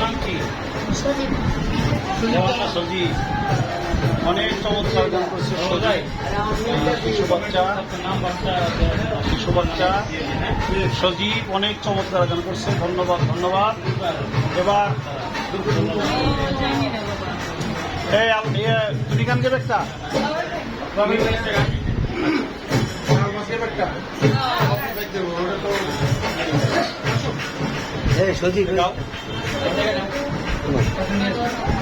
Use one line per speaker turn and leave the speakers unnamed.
নাম কি?
সজীব।
সজি অনেক চমৎকার গান করছে সজাই শিশু বাচ্চা। শিশু বাচ্চা। সজীব অনেক চমৎকার গান করছে। ধন্যবাদ ধন্যবাদ। এবার এই এ, তুমি গান গেবে একটা?
এই সজীব।
来来来く。